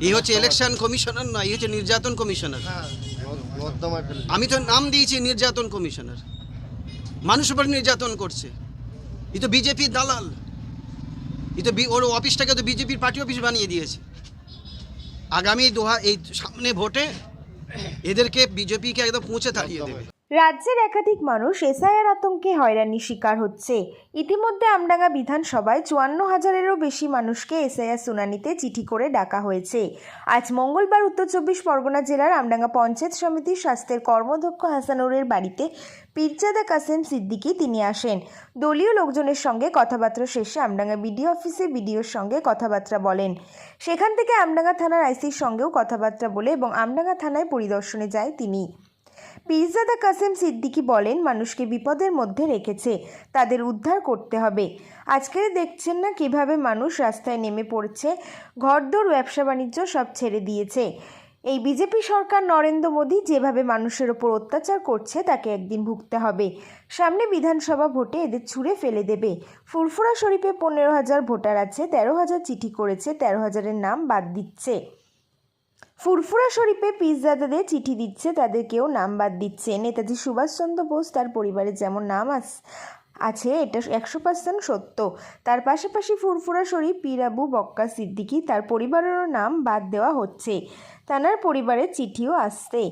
এই হচ্ছে election commissioner না এই হচ্ছে নির্যাতন কমিশনার আমি তো নাম দিয়েছি নির্যাতন কমিশনার মানুষ উপর নির্যাতন করছে। এই তো বিজেপির দালাল। এই তো বি- ওর অফিসটাকে তো বিজেপির পার্টি অফিস বানিয়ে দিয়েছে। আগামী দোহা এই সামনে ভোটে এদেরকে বিজেপিকে একদম পৌঁছে তাড়িয়ে দেবে। রাজ্যের একাধিক মানুষ এসআইআর আতঙ্কে হয়রানির শিকার হচ্ছে। ইতিমধ্যে আমডাঙ্গা বিধানসভায় চুয়ান্ন হাজারেরও বেশি মানুষকে এসআইআর শুনানিতে চিঠি করে ডাকা হয়েছে। আজ মঙ্গলবার উত্তর চব্বিশ পরগনা জেলার আমডাঙ্গা পঞ্চায়েত সমিতির স্বাস্থ্যের কর্মদক্ষ হাসানুরের বাড়িতে পীরজাদা কাসেম সিদ্দিকী তিনি আসেন। দলীয় লোকজনের সঙ্গে কথাবার্তা শেষে আমডাঙ্গা বিডিও অফিসে বিডিওর সঙ্গে কথাবার্তা বলেন। সেখান থেকে আমডাঙ্গা থানার আইসির সঙ্গেও কথাবার্তা বলে এবং আমডাঙ্গা থানায় পরিদর্শনে যায় তিনি। পীরজাদা কাসেম সিদ্দিকি বলেন, মানুষকে বিপদের মধ্যে রেখেছে, তাদের উদ্ধার করতে হবে। আজকে দেখছেন না কীভাবে মানুষ রাস্তায় নেমে পড়ছে, ঘরদোর ব্যবসা বাণিজ্য সব ছেড়ে দিয়েছে। এই বিজেপি সরকার নরেন্দ্র মোদী যেভাবে মানুষের ওপর অত্যাচার করছে, তাকে একদিন ভুগতে হবে। সামনে বিধানসভা ভোটে এদের ছুঁড়ে ফেলে দেবে। ফুরফুরা শরীফে পনেরো হাজার ভোটার আছে, তেরো হাজার চিঠি করেছে, তেরো হাজারের নাম বাদ দিচ্ছে। ফুরফুরা শরীফে পিজ্জাদাদের চিঠি দিচ্ছে, তাদেরকেও নাম বাদ দিচ্ছে। নেতাজি সুভাষচন্দ্র বোস তার পরিবারের যেমন নাম আস আছে, এটা একশো পার্সেন্ট সত্য। তার পাশাপাশি ফুরফুরা শরীফ পিরাবু বক্কা সিদ্দিকি তার পরিবারেরও নাম বাদ দেওয়া হচ্ছে। তানার পরিবারের চিঠিও আসছে।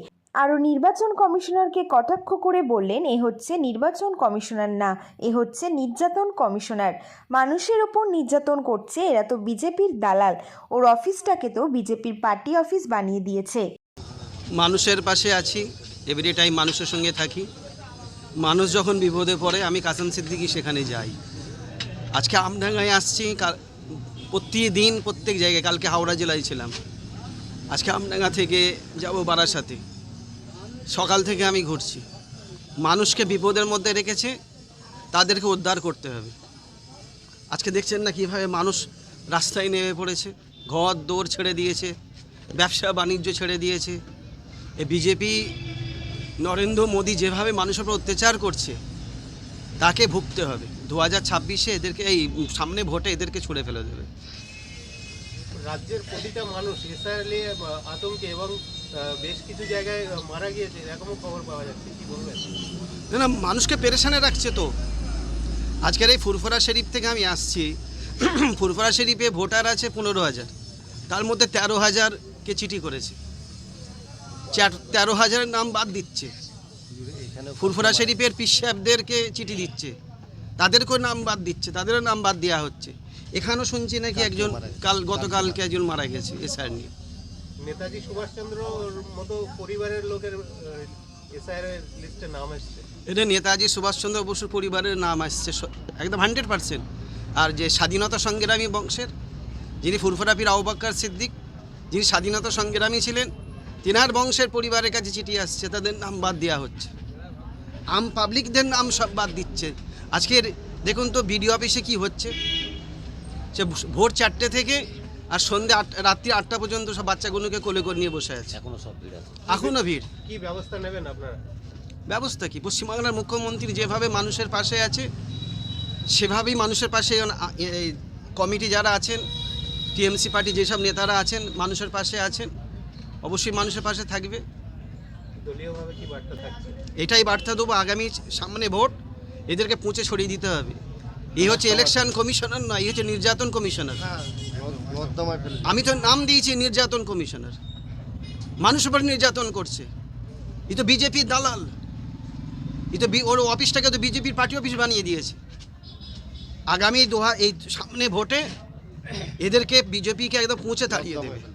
আরও নির্বাচন কমিশনারকে কটাক্ষ করে বললেন, এ হচ্ছে নির্বাচন কমিশনার না, এ হচ্ছে নির্যাতন কমিশনার। মানুষের ওপর নির্যাতন করছে, এরা তো বিজেপির দালাল। ওর অফিসটাকে তো বিজেপির পার্টি অফিস বানিয়ে দিয়েছে। মানুষের পাশে আছি এভরি টাইম মানুষের সঙ্গে থাকি। মানুষ যখন বিপদে পড়ে, আমি কাসম সিদ্দিকি সেখানে যাই। আজকে আমডাঙ্গায় আসছি প্রতিদিন প্রত্যেক জায়গায়, কালকে হাওড়া জেলায় ছিলাম। আজকে আমডাঙ্গা থেকে যাব বারাসাতে। সকাল থেকে আমি ঘুরছি। মানুষকে বিপদের মধ্যে রেখেছে, তাদেরকে উদ্ধার করতে হবে। আজকে দেখছেন না কীভাবে মানুষ রাস্তায় নেমে পড়েছে, ঘর দৌড় ছেড়ে দিয়েছে, ব্যবসা বাণিজ্য ছেড়ে দিয়েছে। এ বিজেপি নরেন্দ্র মোদী যেভাবে মানুষের উপর অত্যাচার করছে, তাকে ভুগতে হবে। দু হাজার ছাব্বিশে এদেরকে এই সামনে ভোটে এদেরকে ছুড়ে ফেলে দেবে। রাজ্যের প্রতিটা মানুষ এসআর নিয়ে আতঙ্কে এবং বেশ কিছু জায়গায় মারা গিয়েছে এরকমও খবর পাওয়া যাচ্ছে কি বলবেন? না না মানুষকে পেরেশানে রাখছে তো। আজকের এই ফুরফুরা শরীফ থেকে আমি আসছি। ফুরফুরা শরীফে ভোটার আছে পনেরো হাজার। তার মধ্যে তেরো হাজারকে চিঠি করেছে। চার- তেরো হাজারের নাম বাদ দিচ্ছে। ফুরফুরা শরীফের পিস সাহেবদেরকে চিঠি দিচ্ছে। তাদেরকেও নাম বাদ দিচ্ছে তাদেরও নাম বাদ দেওয়া হচ্ছে। এখানেও শুনছি নাকি একজন কাল গতকালকে একজন মারা গেছে এসআর নিয়ে। নেতাজি সুভাষচন্দ্রর মতো পরিবারের লোকের এটা নেতাজি সুভাষচন্দ্র বসুর পরিবারের নাম আসছে একদম হান্ড্রেড পার্সেন্ট। আর যে স্বাধীনতা সংগ্রামী বংশের, যিনি ফুরফুরাপির আউবাক্কার সিদ্দিক, যিনি স্বাধীনতা সংগ্রামী ছিলেন, তিনার বংশের পরিবারের কাছে চিঠি আসছে, তাদের নাম বাদ দেওয়া হচ্ছে। আম পাবলিকদের নাম সব বাদ দিচ্ছে। আজকের, দেখুন তো, বিডিও অফিসে কি হচ্ছে? সে ভোর চারটে থেকে আর সন্ধ্যে আট রাত্রি আটটা পর্যন্ত সব বাচ্চাগুলোকে কোলে করে নিয়ে বসে আছে। এখনও সব ভিড় আছে। এখনও ভিড়। কি ব্যবস্থা নেবেন আপনারা? ব্যবস্থা কি? পশ্চিমবাংলার মুখ্যমন্ত্রী যেভাবে মানুষের পাশে আছে সেভাবেই মানুষের পাশে এখন কমিটি যারা আছেন টিএমসি পার্টি যেসব নেতারা আছেন মানুষের পাশে আছেন অবশ্যই মানুষের পাশে থাকবে। দলীয়ভাবে কি বার্তা থাকছে? এটাই বার্তা দেবো আগামী সামনে ভোট। এদেরকে পৌঁছে ছড়িয়ে দিতে হবে। এই হচ্ছে ইলেকশন কমিশনার নয় এই হচ্ছে নির্যাতন কমিশনার আমি তো নাম দিয়েছি নির্যাতন কমিশনার। মানুষ উপর নির্যাতন করছে। এই তো বিজেপির দালাল। ই তো বি- ওর অফিসটাকে তো বিজেপির পার্টি অফিস বানিয়ে দিয়েছে। আগামী দোহা এই সামনে ভোটে এদেরকে বিজেপিকে একদম পৌঁছে তাড়িয়ে দেবে।